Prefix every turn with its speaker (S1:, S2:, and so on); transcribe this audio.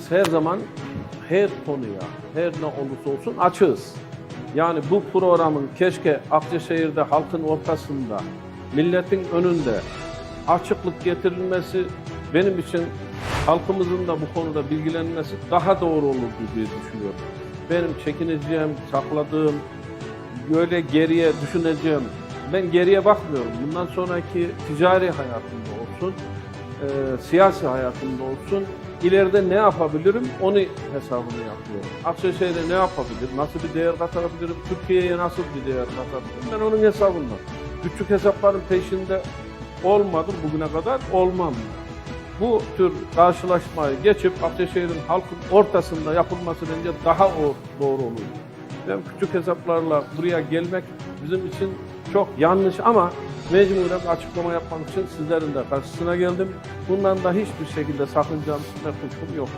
S1: biz her zaman her konuya, her ne olursa olsun açığız. Yani bu programın keşke Akçaşehir'de halkın ortasında, milletin önünde açıklık getirilmesi benim için halkımızın da bu konuda bilgilenmesi daha doğru olurdu diye düşünüyorum. Benim çekineceğim, sakladığım, böyle geriye düşüneceğim. Ben geriye bakmıyorum. Bundan sonraki ticari hayatımda olsun, e, siyasi hayatımda olsun, ileride ne yapabilirim onu hesabını yapıyorum. Akşeşehir'e ne yapabilirim, nasıl bir değer katabilirim, Türkiye'ye nasıl bir değer katabilirim ben onun hesabından. Küçük hesapların peşinde olmadım bugüne kadar, olmam. Bu tür karşılaşmayı geçip Akşeşehir'in halkın ortasında yapılması bence daha doğru olur. Ben küçük hesaplarla buraya gelmek bizim için çok yanlış ama mecburen açıklama yapmak için sizlerin de karşısına geldim. Bundan da hiçbir şekilde sakıncam ve kuşkum yok.